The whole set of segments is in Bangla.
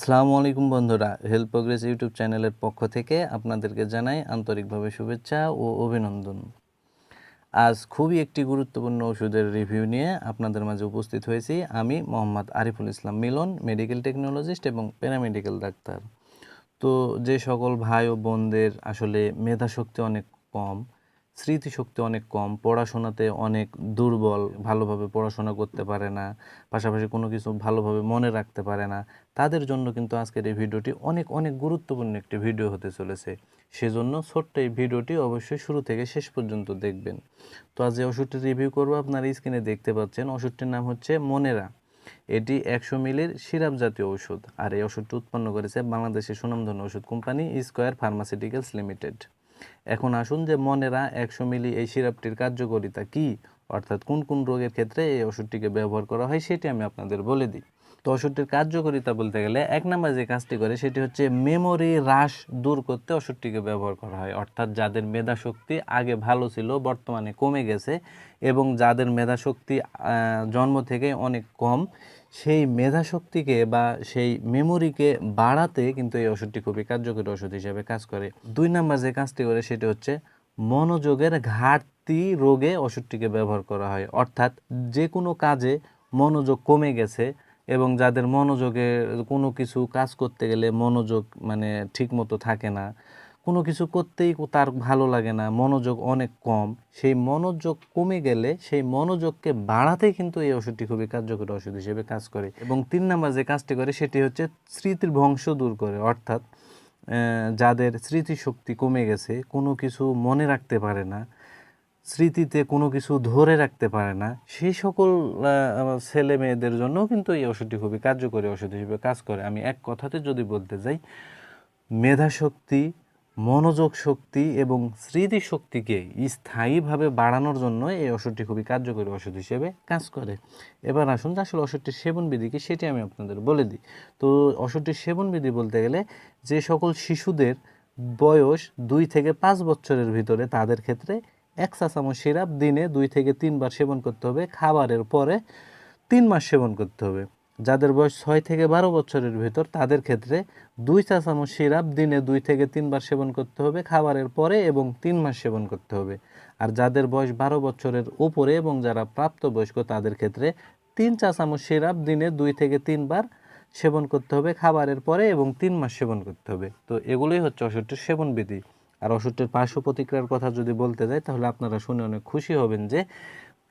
আসসালামু আলাইকুম বন্ধুরা হেল্প প্রোগ্রেস ইউটিউব চ্যানেলের পক্ষ থেকে আপনাদেরকে জানাই আন্তরিকভাবে শুভেচ্ছা ও অভিনন্দন। আজ খুবই একটি গুরুত্বপূর্ণ ওষুধের রিভিউ নিয়ে আপনাদের মাঝে উপস্থিত হয়েছি আমি মোহাম্মদ আরিফুল ইসলাম মিলন মেডিকেল টেকনোলজিস্ট এবং প্যারামেডিকেল ডাক্তার। তো যে সকল ভাই ও বোনদের আসলে মেধাশক্তি অনেক কম স্মৃতিশক্তি অনেক কম, পড়াশোনাতে অনেক দুর্বল, ভালোভাবে পড়াশোনা করতে পারে না, পাশাপাশি কোনো কিছু ভালোভাবে মনে রাখতে পারে না, তাদের জন্য কিন্তু আজকের এই ভিডিওটি অনেক অনেক গুরুত্বপূর্ণ একটি ভিডিও হতে চলেছে। সেজন্য ছোট্ট এই ভিডিওটি অবশ্যই শুরু থেকে শেষ পর্যন্ত দেখবেন। তো আজ যে ওষুধটি রিভিউ করব, আপনারা স্ক্রিনে দেখতে পাচ্ছেন, ওষুধটির নাম হচ্ছে মনেরা। এটি একশো মিলির সিরাপ জাতীয় ওষুধ। আর এই ওষুধটি উৎপন্ন করেছে বাংলাদেশের সুনামধন্য ওষুধ কোম্পানি স্কোয়ার ফার্মাসিউটিক্যালস লিমিটেড। এখন আসুন যে মনেরা একশো মিলি এই সিরাপটির কার্যকারিতা কি? অর্থাৎ কোন কোন রোগের ক্ষেত্রে এই ওষুধটিকে ব্যবহার করা হয় সেটি আমি আপনাদের বলে দিই। তো ওষুধটির কার্যকারিতা বলতে গেলে এক নম্বর যে কাজটি করে সেটি হচ্ছে মেমোরি হ্রাস দূর করতে ওষুধটিকে ব্যবহার করা হয়। অর্থাৎ যাদের মেধাশক্তি আগে ভালো ছিল বর্তমানে কমে গেছে এবং যাদের মেধাশক্তি আহ, জন্ম থেকে অনেক কম সেই মেধাশক্তিকে বা সেই মেমোরিকে বাড়াতে কিন্তু এই ওষুধটি খুবই কার্যকরী ওষুধ হিসেবে কাজ করে। দুই নাম্বার যে কাজটি করে সেটি হচ্ছে মনোযোগের ঘাটতি রোগে ওষুধটিকে ব্যবহার করা হয়। অর্থাৎ যে কোনো কাজে মনোযোগ কমে গেছে এবং যাদের মনোযোগে কোনো কিছু কাজ করতে গেলে মনোযোগ মানে ঠিক মতো থাকে না কোনো কিছু করতেই তার ভালো লাগে না, মনোযোগ অনেক কম। সেই মনোযোগ কমে গেলে সেই মনোযোগকে বাড়াতে কিন্তু এই ওষুধটি খুবই কার্যকরী ওষুধ হিসেবে কাজ করে। এবং তিন নাম্বার যে কাজটি করে সেটি হচ্ছে স্মৃতির ভংশ দূর করে। অর্থাৎ যাদের স্মৃতিশক্তি কমে গেছে, কোনো কিছু মনে রাখতে পারে না, স্মৃতিতে কোনো কিছু ধরে রাখতে পারে না সেই সকল ছেলে মেয়েদের জন্য কিন্তু এই ওষুধটি খুবই কার্যকরী ওষুধ হিসেবে কাজ করে। আমি এক কথাতে যদি বলতে যাই, মেধাশক্তি মনোযোগ শক্তি এবং স্মৃতিশক্তিকে স্থায়ীভাবে বাড়ানোর জন্য এই ওষুধটি খুবই কার্যকরী ওষুধ হিসেবে কাজ করে। এবার আসুন আসলে ওষুধটির সেবনবিধি কি সেটি আমি আপনাদের বলে দিই। তো ওষুধটির সেবনবিধি বলতে গেলে যে সকল শিশুদের বয়স দুই থেকে পাঁচ বছরের ভিতরে তাদের ক্ষেত্রে এক সিরাপ দিনে দুই থেকে তিনবার সেবন করতে হবে। খাবারের পরে তিন মাস সেবন করতে হবে। যাদের বয়স ছয় থেকে বারো বছরের ভেতর, তাদের ক্ষেত্রে দুই চা চামচ সিরাপ দিনে দুই থেকে তিনবার সেবন করতে হবে, খাবারের পরে এবং তিন মাস সেবন করতে হবে। আর যাদের বয়স বারো বছরের উপরে এবং যারা প্রাপ্তবয়স্ক, তাদের ক্ষেত্রে তিন চা চামচ সিরাপ দিনে দুই থেকে তিনবার সেবন করতে হবে, খাবারের পরে এবং তিন মাস সেবন করতে হবে। তো এগুলোই হচ্ছে ওষুধটির সেবন বিধি। আর ওষুধটির পার্শ্ব প্রতিক্রিয়ার কথা যদি বলতে যাই, তাহলে আপনারা শুনে অনেক খুশি হবেন যে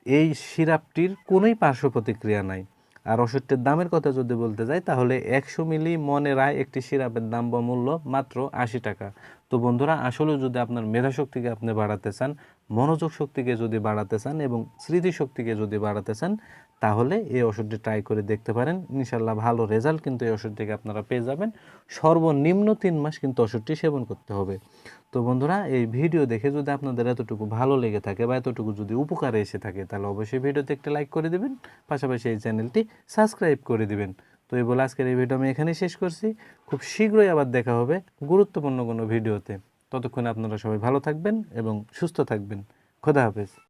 এই সিরাপটির কোনোই পার্শ্ব প্রতিক্রিয়া নাই। আর ওষুধটির দামের কথা যদি বলতে যাই, তাহলে একশো মিলি মনে রায় একটি সিরাপের দাম বা মূল্য মাত্র আশি টাকা। তো বন্ধুরা আসলে যদি আপনার মেধাশক্তিকে আপনি বাড়াতে চান, মনোযোগ শক্তিকে যদি বাড়াতে চান এবং স্মৃতিশক্তিকে যদি বাড়াতে চান, তাহলে এই ওষুধটি ট্রাই করে দেখতে পারেন। ইনশাল্লাহ ভালো রেজাল্ট কিন্তু এই ওষুধটিকে আপনারা পেয়ে যাবেন। সর্বনিম্ন তিন মাস কিন্তু ওষুধটি সেবন করতে হবে। তো বন্ধুরা, এই ভিডিও দেখে যদি আপনাদের এতটুকু ভালো লেগে থাকে বা এতটুকু যদি উপকারে এসে থাকে, তাহলে অবশ্যই ভিডিওতে একটা লাইক করে দেবেন। পাশাপাশি এই চ্যানেলটি সাবস্ক্রাইব করে দিবেন। তো এই বলে আজকের এই ভিডিও আমি এখানেই শেষ করছি। খুব শীঘ্রই আবার দেখা হবে গুরুত্বপূর্ণ কোনো ভিডিওতে ততক্ষণে আপনারা সবাই ভালো থাকবেন এবং সুস্থ থাকবেন। খোদা হাফেজ।